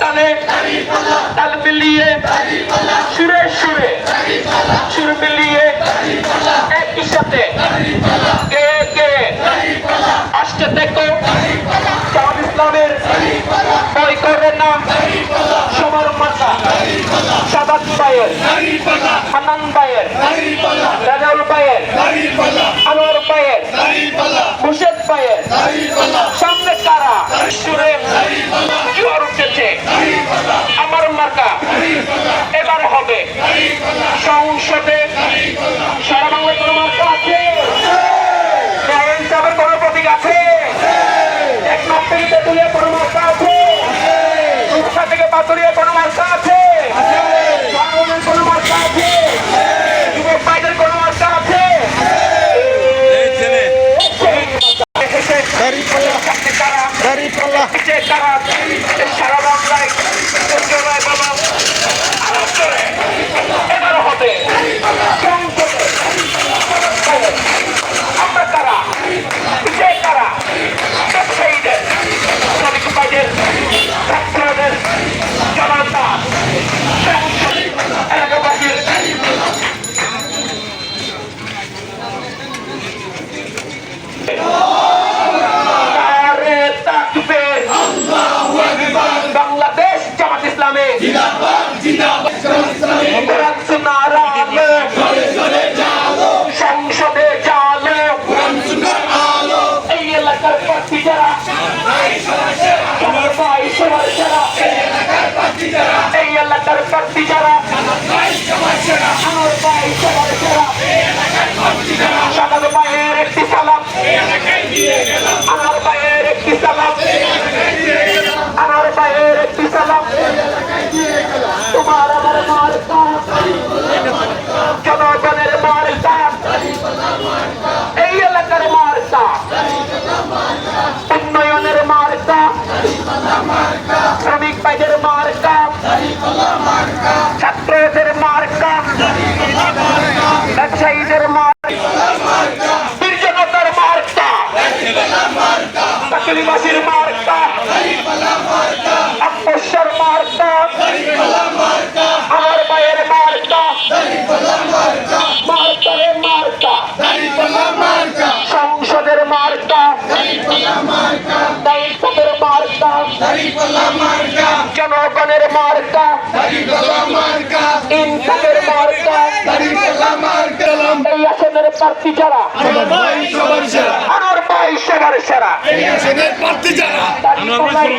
তালে তাল মিলিয়ে সুরে সুরে সুর মিলিয়ে একই সাথে কে কে আসতে দেখো ইসলামের ভয় করে না সবার মাথা হানান মার্কা এবার হবে। সংসদে সারা বাংলায় কোনো আছে? সাহেবের কোনো প্রতীক আছে? এক মাস থেকে তেতুলিয়া কোনো মার্কা আছে? রূপসা থেকে পাতুরিয়া কোনো মার্কা আছে? কোনো মার্কা আছে? যুবক ভাইদের কোনো মার্কা আছে? তারা এই এলাকার প্রার্থী যারা আমার ভাই সবার সেরা সাদাত ভাইয়ের একটি সালাম আমার ভাইয়ের একটি সালাম আমার ভাইয়ের একটি সালাম তোমার আমার মার্কা জনগণের মার্কা এই এলাকার মার্কা শ্রমিক ভাইদের মার্কা ছাত্রদের মার্কা ব্যবসায়ীদের মার্কা বীরজনতার মার্কা চাকরিবাসীর মার্কা আকবর মার্কা আমার ভাইয়ের মার্কা মার্কারের মার্কা জনগণের মার্কা। ইনকামের মার্কা। এই আসনের প্রার্থী যারা? আমার ভাই সবার সেরা। প্রার্থী যারা? দাড়ি পাল্লায়